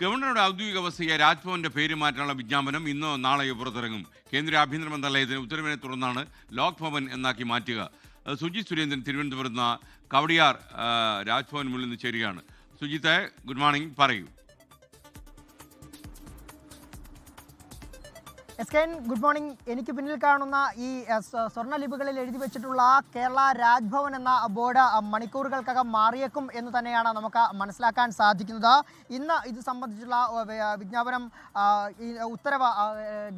ഗവർണറുടെ ഔദ്യോഗിക വസതിയ രാജ്ഭവന്റെ പേര് മാറ്റാനുള്ള വിജ്ഞാപനം ഇന്നോ നാളെയോ പുറത്തിറങ്ങും. കേന്ദ്ര ആഭ്യന്തര മന്ത്രാലയത്തിന് ഉത്തരവിനെ തുടർന്നാണ് ലോക് ഭവൻ എന്നാക്കി മാറ്റുക. സുജി സുരേന്ദ്രൻ തിരുവനന്തപുരത്ത് കവടിയാർ രാജ്ഭവൻ മുന്നിൽ നിന്ന് ചേരുകയാണ്. സുജിത്തെ ഗുഡ് മോർണിംഗ് പറയൂ. S K N good morning. എനിക്ക് പിന്നിൽ കാണുന്ന ഈ സ്വർണലിപികളിൽ എഴുതി വെച്ചിട്ടുള്ള കേരള രാജ്ഭവൻ എന്ന ബോർഡ് മണിക്കൂറുകൾക്കകം മാറിയേക്കും എന്ന് തന്നെയാണ് നമുക്ക് മനസ്സിലാക്കാൻ സാധിക്കുന്നത്. ഇന്ന് ഇത് സംബന്ധിച്ചുള്ള വിജ്ഞാപനം ഉത്തരവ്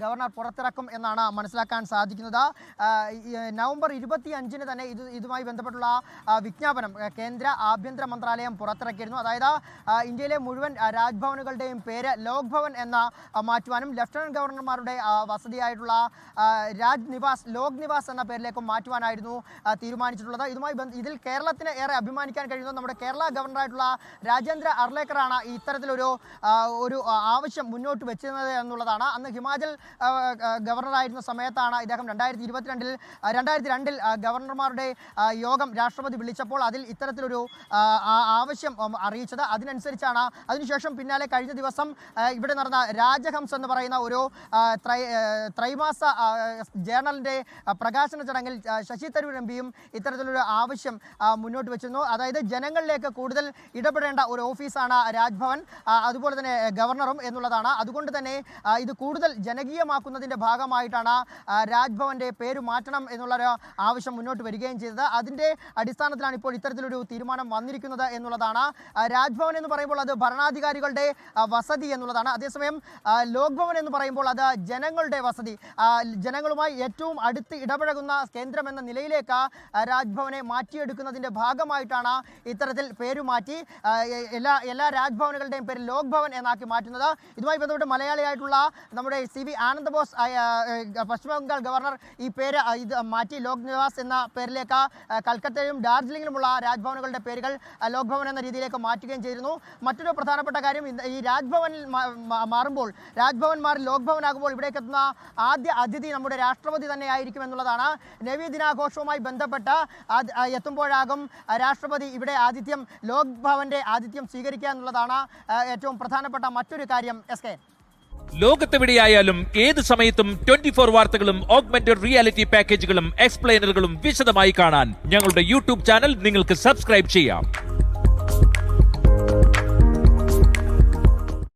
ഗവർണർ പുറത്തിറക്കും എന്നാണ് മനസ്സിലാക്കാൻ സാധിക്കുന്നത്. നവംബർ ഇരുപത്തി അഞ്ചിന് തന്നെ ഇത് ഇതുമായി ബന്ധപ്പെട്ടുള്ള വിജ്ഞാപനം കേന്ദ്ര ആഭ്യന്തര മന്ത്രാലയം പുറത്തിറക്കിയിരുന്നു. അതായത് ഇന്ത്യയിലെ മുഴുവൻ രാജ്ഭവനുകളുടെയും പേര് ലോക്ഭവൻ എന്ന മാറ്റുവാനും ലഫ്റ്റനന്റ് ഗവർണർമാരുടെ വസതിയായിട്ടുള്ള രാജ് നിവാസ് ലോക് നിവാസ് എന്ന പേരിലേക്കും മാറ്റുവാനായിരുന്നു തീരുമാനിച്ചിട്ടുള്ളത്. ഇതുമായി ഇതിൽ കേരളത്തിന് ഏറെ അഭിമാനിക്കാൻ കഴിയുന്ന നമ്മുടെ കേരള ഗവർണറായിട്ടുള്ള രാജേന്ദ്ര അർലേക്കറാണ് ഇത്തരത്തിലൊരു ഒരു ആവശ്യം മുന്നോട്ട് വെച്ചിരുന്നത് എന്നുള്ളതാണ്. അന്ന് ഹിമാചൽ ഗവർണറായിരുന്ന സമയത്താണ് ഇദ്ദേഹം രണ്ടായിരത്തി ഇരുപത്തിരണ്ടിൽ രണ്ടായിരത്തി രണ്ടിൽ ഗവർണർമാരുടെ യോഗം രാഷ്ട്രപതി വിളിച്ചപ്പോൾ അതിൽ ഇത്തരത്തിലൊരു ആവശ്യം അറിയിച്ചത്. അതിനനുസരിച്ചാണ് അതിനുശേഷം പിന്നാലെ കഴിഞ്ഞ ദിവസം ഇവിടെ നടന്ന രാജഹംസ് എന്ന് പറയുന്ന ഒരു ത്രൈ ത്രൈമാസ ജേണലിന്റെ പ്രകാശന ചടങ്ങിൽ ശശി തരൂർ എം പിയും ഇത്തരത്തിലൊരു ആവശ്യം മുന്നോട്ട് വെച്ചിരുന്നു. അതായത് ജനങ്ങളിലേക്ക് കൂടുതൽ ഇടപെടേണ്ട ഒരു ഓഫീസാണ് രാജ്ഭവൻ. അതുപോലെ തന്നെ ഗവർണറും എന്നുള്ളതാണ്. അതുകൊണ്ട് തന്നെ ഇത് കൂടുതൽ ജനകീയമാക്കുന്നതിന്റെ ഭാഗമായിട്ടാണ് രാജ്ഭവന്റെ പേര് മാറ്റണം എന്നുള്ളൊരു ആവശ്യം മുന്നോട്ട് വരികയും ചെയ്തത്. അതിന്റെ അടിസ്ഥാനത്തിലാണ് ഇപ്പോൾ ഇത്തരത്തിലൊരു തീരുമാനം വന്നിരിക്കുന്നത് എന്നുള്ളതാണ്. രാജ്ഭവൻ എന്ന് പറയുമ്പോൾ അത് ഭരണാധികാരികളുടെ വസതി എന്നുള്ളതാണ്. അതേസമയം ലോക്ഭവൻ എന്ന് പറയുമ്പോൾ അത് ജനങ്ങളുടെ വസതി ജനങ്ങളുമായി ഏറ്റവും അടുത്ത് ഇടപഴകുന്ന കേന്ദ്രം എന്ന നിലയിലേക്ക് രാജ്ഭവനെ മാറ്റിയെടുക്കുന്നതിന്റെ ഭാഗമായിട്ടാണ് ഇത്തരത്തിൽ പേരുമാറ്റി എല്ലാ എല്ലാ രാജ്ഭവനുകളുടെയും പേര് ലോക്ഭവൻ എന്നാക്കി മാറ്റുന്നത്. ഇതുമായി ബന്ധപ്പെട്ട് മലയാളിയായിട്ടുള്ള നമ്മുടെ സി വി ആനന്ദ ബോസ് ആ, ആ, പശ്ചിമ ബംഗാൾ ഗവർണർ ഈ പേര് ഇത് മാറ്റി ലോക് നിവാസ് എന്ന പേരിലേക്ക് കൽക്കത്തയിലും ഡാർജിലിംഗിലുമുള്ള രാജ്ഭവനുകളുടെ പേരുകൾ ലോക്ഭവൻ ലോക് ഭവൻ എന്ന രീതിയിലേക്ക് മാറ്റുകയും ചെയ്തിരുന്നു. മറ്റൊരു പ്രധാനപ്പെട്ട കാര്യം ഈ രാജ്ഭവനിൽ മാറുമ്പോൾ രാജ്ഭവൻ മാറി ലോക് ഭവൻ ആകുമ്പോൾ ഇവിടേക്ക് എത്തുന്ന ആദ്യ അതിഥി നമ്മുടെ രാഷ്ട്രപതി തന്നെ ആയിരിക്കും എന്നുള്ളതാണ് നവി ദിനാഘോഷവുമായി ബന്ധപ്പെട്ട് എത്തുമ്പോഴാകും രാഷ്ട്രപതി ഇവിടെ ആതിഥ്യം ലോക് ഭവന്റെ ആതിഥ്യം സ്വീകരിക്കുക എന്നുള്ളതാണ് ഏറ്റവും പ്രധാനപ്പെട്ട മറ്റൊരു കാര്യം. S K. ലോകത്തെവിടെയായാലും ഏത് സമയത്തും ട്വന്റി ഫോർ വാർത്തകളും ഓഗ്മെന്റഡ് റിയാലിറ്റി പാക്കേജുകളും എക്സ്പ്ലെയിനറുകളും വിശദമായി കാണാൻ ഞങ്ങളുടെ യൂട്യൂബ് ചാനൽ നിങ്ങൾക്ക് സബ്സ്ക്രൈബ് ചെയ്യാം.